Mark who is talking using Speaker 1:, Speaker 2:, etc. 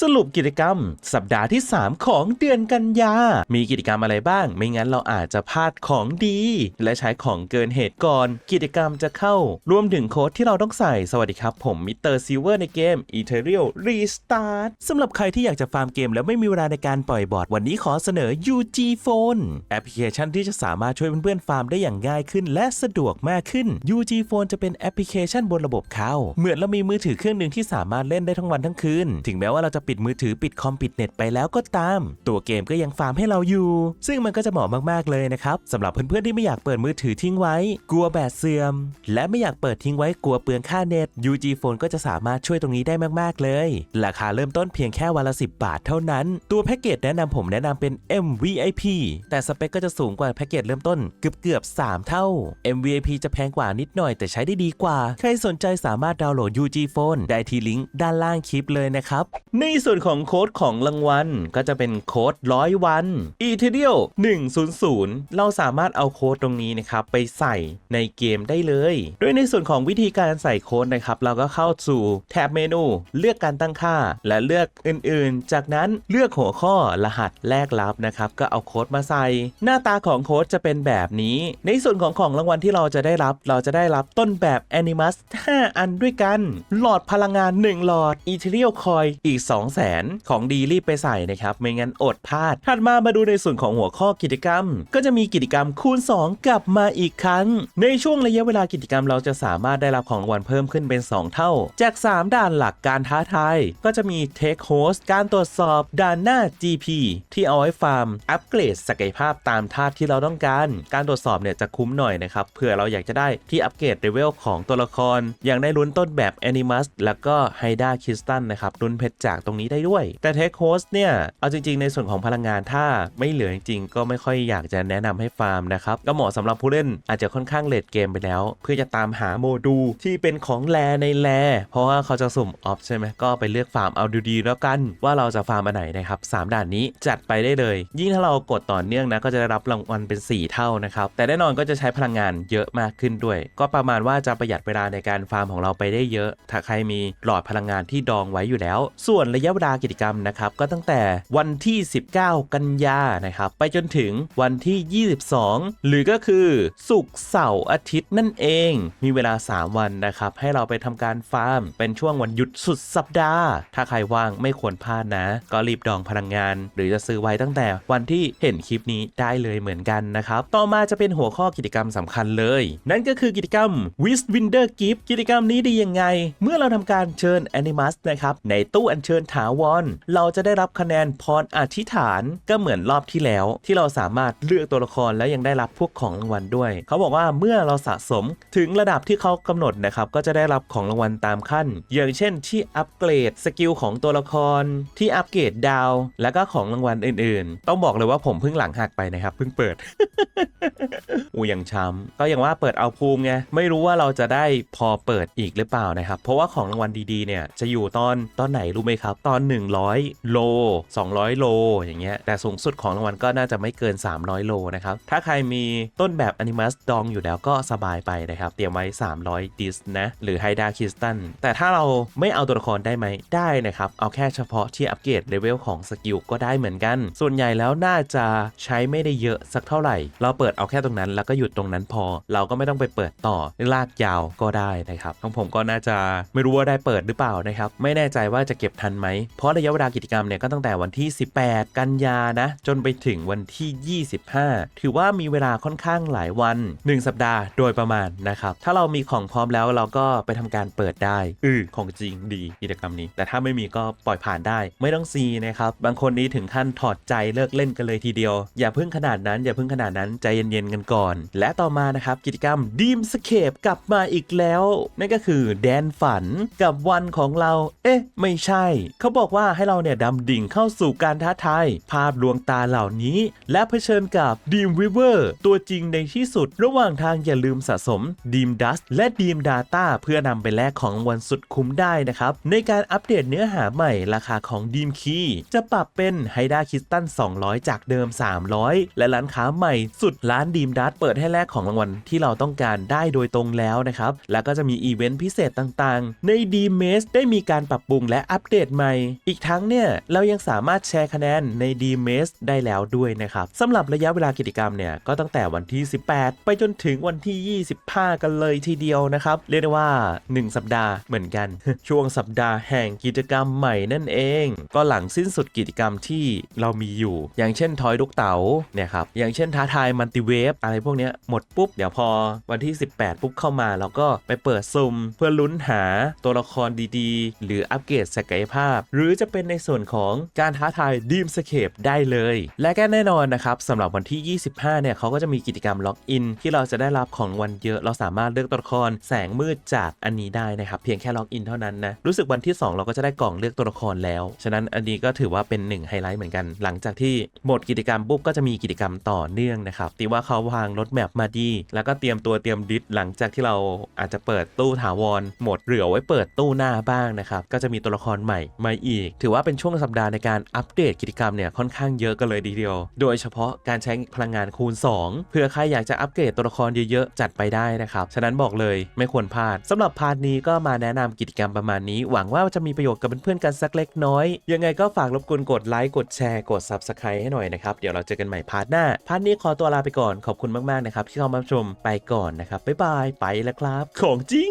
Speaker 1: สรุปกิจกรรม สัปดาห์ที่ 3 ของเดือนกันยา มีกิจกรรมอะไรบ้าง ไม่งั้นเราอาจจะพลาดของดี และใช้ของเกินเหตุก่อน กิจกรรมจะเข้า รวมถึงโค้ดที่เราต้องใส่ สวัสดีครับ ผมมิสเตอร์ซิเวอร์ในเกม e t e r i a l Restart สำหรับใครที่อยากจะฟาร์มเกมแล้วไม่มีเวลาในการปล่อยบอร์ดวันนี้ขอเสนอ UG Phone แอปพลิเคชันที่จะสามารถช่วยเพื่อนๆฟาร์มได้อย่างง่ายขึ้น และสะดวกมากขึ้น UG Phone จะเป็นแอปพลิเคชันบนระบบเขาเหมือนเรามีมือถือเครื่องหนึ่งที่สามารถเล่นได้ทั้งวันทั้งคืน ถึงแม้ว่าเราจะปิดมือถือปิดคอมปิดเน็ตไปแล้วก็ตาม ตัวเกมก็ยังฟาร์มให้เราอยู่ ซึ่งมันก็จะเหมาะมากๆเลยนะครับสำหรับเพื่อนๆที่ไม่อยากเปิดมือถือทิ้งไว้ กลัวแบตเสื่อม และไม่อยากเปิดทิ้งไว้กลัวเปลืองค่าเน็ต UG Phone ก็จะสามารถช่วยตรงนี้ได้มากๆเลย ราคาเริ่มต้นเพียงแค่วันละ 10 บาทเท่านั้น ตัวแพ็กเกจแนะนำผมแนะนำเป็น MVIP แต่สเปคก็จะสูงกว่าแพ็กเกจเริ่มต้นเกือบเกือบ3 เท่า MVIP จะแพงกว่านิดหน่อยแต่ใช้ได้ดีกว่า ใครสนใจสามารถดาวน์โหลด UG Phone ได้ที่ลิงก์ด้านล่างคลิปเลยนะครับในส่วนของโค้ดของรางวัลก็จะเป็นโค้ดร้อยวัน e t e r i a l 100 เราสามารถเอาโค้ดตรงนี้นะครับ ไปใส่ในเกมได้เลย โดยในส่วนของวิธีการใส่โค้ดนะครับ เราก็เข้าสู่แท็บเมนู เลือกการตั้งค่า และเลือกอื่นๆ จากนั้นเลือกหัวข้อรหัสแลกรับนะครับ ก็เอาโค้ดมาใส่ หน้าตาของโค้ดจะเป็นแบบนี้ ในส่วนของของรางวัลที่เราจะได้รับเราจะได้รับต้นแบบ Animus 5 อันด้วยกัน หลอดพลังงาน 1 หลอด e t h e r e a l Coin อีก200,000 ของดีรีบไปใส่นะครับ ไม่งั้นอดพลาด ถัดมามาดูในส่วนของหัวข้อกิจกรรม ก็จะมีกิจกรรมคูณ 2 กลับมาอีกครั้ง ในช่วงระยะเวลากิจกรรมเราจะสามารถได้รับของรางวัลเพิ่มขึ้นเป็น 2 เท่า จาก 3 ด่านหลักการท้าทายก็จะมี Take Host การตรวจสอบด่านหน้า GP ที่เอาไว้ฟาร์ม อัปเกรดศักยภาพตามธาตุที่เราต้องการ การตรวจสอบเนี่ยจะคุ้มหน่อยนะครับเผื่อเราอยากจะได้ที่อัปเกรดเลเวลของตัวละคร อย่างได้ลุ้นต้นแบบ Animus แล้วก็ไฮด้าคิสตันนะครับลุ้นเพชรจากตรงนี้ได้ด้วย แต่ Take Host เนี่ย เอาจริง ๆ ในส่วนของพลังงานถ้าไม่เหลือจริงๆ ก็ไม่ค่อยอยากจะแนะนำให้ฟาร์มนะครับ ก็เหมาะสำหรับผู้เล่นอาจจะค่อนข้างเลดเกมไปแล้ว เพื่อจะตามหาโมดูลที่เป็นของแลในแล เพราะว่าเขาจะสุ่มออฟใช่ไหมก็ไปเลือกฟาร์มเอาดูดีๆแล้วกัน ว่าเราจะฟาร์มอันไหนนะครับสามด่านนี้จัดไปได้เลย ยิ่งถ้าเรากดต่อเนื่องนะก็จะได้รับรางวัลเป็น 4 เท่านะครับแต่แน่นอนก็จะใช้พลังงานเยอะมากขึ้นด้วย ก็ประมาณว่าจะประหยัดเวลาในการฟาร์มของเราไปได้เยอะ ถ้าใครมีหลอดพลังงานที่ดองไว้อยู่แล้ว ส่วนระยะเวลากิจกรรมนะครับก็ตั้งแต่วันที่ 19 กันยานะครับไปจนถึงวันที่ 22 หรือก็คือศุกร์เสาร์อาทิตย์นั่นเอง มีเวลา 3 วันนะครับให้เราไปทำการฟาร์ม เป็นช่วงวันหยุดสุดสัปดาห์ ถ้าใครว่างไม่ควรพลาดนะ ก็รีบดองพลังงาน หรือจะซื้อไว้ตั้งแต่วันที่เห็นคลิปนี้ได้เลยเหมือนกันนะครับต่อมาจะเป็นหัวข้อกิจกรรมสำคัญเลย นั่นก็คือกิจกรรม w i s w i n d e r Gift กิจกรรมนี้ดียังไง เมื่อเราทำการเชิญ Animus นะครับในตู้อัญเชิญถาวร เราจะได้รับคะแนนพรอธิษฐานก็เหมือนรอบที่แล้ว ที่เราสามารถเลือกตัวละครแล้วยังได้รับพวกของรางวัลด้วย เขาบอกว่าเมื่อเราสะสมถึงระดับที่เขากำหนดนะครับก็จะได้รับของรางวัลตามขั้น อย่างเช่นที่อัปเกรดสกิลของตัวละคร ที่อัปเกรดดาว แล้วก็ของรางวัลอื่น ๆ ต้องบอกเลยว่าผมเพิ่งหลังหักไปนะครับเพิ่งเปิดอูยังช้ำก็อย่างว่าเปิดเอาภูมิไงไม่รู้ว่าเราจะได้พอเปิดอีกหรือเปล่านะครับ เพราะว่าของรางวัลดีๆเนี่ยจะอยู่ตอนตอนไหนรู้ไหมครับตอน 100 โล 200 โล อย่างเงี้ย แต่สูงสุดของรางวัลก็น่าจะไม่เกิน 300 โลนะครับ ถ้าใครมีต้นแบบอนิมัสดองอยู่แล้วก็สบายไปนะครับ เตรียมไว้ 300 ดิสนะ หรือไฮดาคิสตัน แต่ถ้าเราไม่เอาตัวละครได้ไหม ได้นะครับ เอาแค่เฉพาะที่อัปเกรดเลเวลของสกิลก็ได้เหมือนกัน ส่วนใหญ่แล้วน่าจะใช้ไม่ได้เยอะสักเท่าไหร่ เราเปิดเอาแค่ตรงนั้นแล้วก็หยุดตรงนั้นพอ เราก็ไม่ต้องไปเปิดต่อลากยาวก็ได้นะครับ ของผมก็น่าจะไม่รู้ว่าได้เปิดหรือเปล่านะครับ ไม่แน่ใจว่าจะเก็บทันไหมเพราะระยะเวลากิจกรรมเนี่ยก็ตั้งแต่วันที่ 18 กันยานะ จนไปถึงวันที่ 25 ถือว่ามีเวลาค่อนข้างหลายวัน 1 สัปดาห์โดยประมาณนะครับ ถ้าเรามีของพร้อมแล้วเราก็ไปทำการเปิดได้อือของจริงดีกิจกรรมนี้ แต่ถ้าไม่มีก็ปล่อยผ่านได้ ไม่ต้องซีนะครับ บางคนนี้ถึงขั้นถอดใจเลิกเล่นกันเลยทีเดียว อย่าเพิ่งขนาดนั้น อย่าเพิ่งขนาดนั้นใจเย็นๆกันก่อน และต่อมานะครับกิจกรรมดีมสเคปกลับมาอีกแล้ว นั่นก็คือแดนฝันกับวันของเรา เอ๊ะ ไม่ใช่เขาบอกว่าให้เราเนี่ยดำดิ่งเข้าสู่การท้าทายภาพลวงตาเหล่านี้ และเผชิญกับดีมวิเวอร์ตัวจริงในที่สุด ระหว่างทางอย่าลืมสะสมดีมดัสและดีมดาต้าเพื่อนำไปแลกของรางวัลสุดคุ้มได้นะครับ ในการอัปเดตเนื้อหาใหม่ราคาของดีมคีจะปรับเป็นไฮด้าคิสตัน200 จากเดิม 300 และร้านค้าใหม่สุดร้านดีมดัสเปิดให้แลกของรางวัลที่เราต้องการได้โดยตรงแล้วนะครับ แล้วก็จะมีอีเวนต์พิเศษต่างๆ ในดีเมสได้มีการปรับปรุงและอัปเดตม่หม่ๆ อีกทั้งเนี่ย เรายังสามารถแชร์คะแนนใน d m e s ได้แล้วด้วยนะครับสำหรับระยะเวลากิจกรรมเนี่ย ก็ตั้งแต่วันที่ 18 ไปจนถึงวันที่ 25 กันเลยทีเดียวนะครับ เรียกได้ว่า 1 สัปดาห์เหมือนกัน ช่วงสัปดาห์แห่งกิจกรรมใหม่นั่นเอง ก็หลังสิ้นสุดกิจกรรมที่เรามีอยู่ อย่างเช่นทอยลูกเต๋าเนี่ยครับอย่างเช่นท้าทายมัลติเวฟอะไรพวกเนี้ยหมดปุ๊บเดี๋ยวพอวันที่ 18 ปุ๊บเข้ามาเราก็ไปเปิดซุ่มเพื่อลุ้นหาตัวละครดีๆ หรืออัปเกรดศักยภาพหรือจะเป็นในส่วนของการท้าทายดีมสเคปได้เลย และก็แน่นอนนะครับสำหรับวันที่ 25 เนี่ยเขาก็จะมีกิจกรรมล็อกอินที่เราจะได้รับของวันเยอะ เราสามารถเลือกตัวละครแสงมืดจากอันนี้ได้นะครับ เพียงแค่ล็อกอินเท่านั้นนะ รู้สึกวันที่ 2 เราก็จะได้กล่องเลือกตัวละครแล้ว ฉะนั้นอันนี้ก็ถือว่าเป็นหนึ่งไฮไลท์เหมือนกัน หลังจากที่หมดกิจกรรมปุ๊บก็จะมีกิจกรรมต่อเนื่องนะครับตีว่าเขาวางรถแมพมาดี แล้วก็เตรียมตัวเตรียมดิสหลังจากที่เราอาจจะเปิดตู้ถาวรหมดเหลือไว้เปิดตู้หน้าบ้างนะครับก็จะมีตัวละครใหม่มาอีก ถือว่าเป็นช่วงสัปดาห์ในการอัปเดตกิจกรรมเนี่ยค่อนข้างเยอะกันเลยทีเดียว โดยเฉพาะการใช้พลังงานคูณ 2เผื่อใครอยากจะอัปเกรดตัวละครเยอะๆ จัดไปได้นะครับ ฉะนั้นบอกเลยไม่ควรพลาดสำหรับพาร์ทนี้ก็มาแนะนำกิจกรรมประมาณนี้ หวังว่าจะมีประโยชน์กับเพื่อนๆกันสักเล็กน้อย ยังไงก็ฝากรบกวนกดไลค์กดแชร์กด Subscribe ให้หน่อยนะครับเดี๋ยวเราเจอกันใหม่พาร์ทหน้าพาร์ทนี้ขอตัวลาไปก่อนขอบคุณมากๆนะครับที่เข้ามาชมไปก่อนนะครับบ๊ายบายไปแล้วครับ ของจริง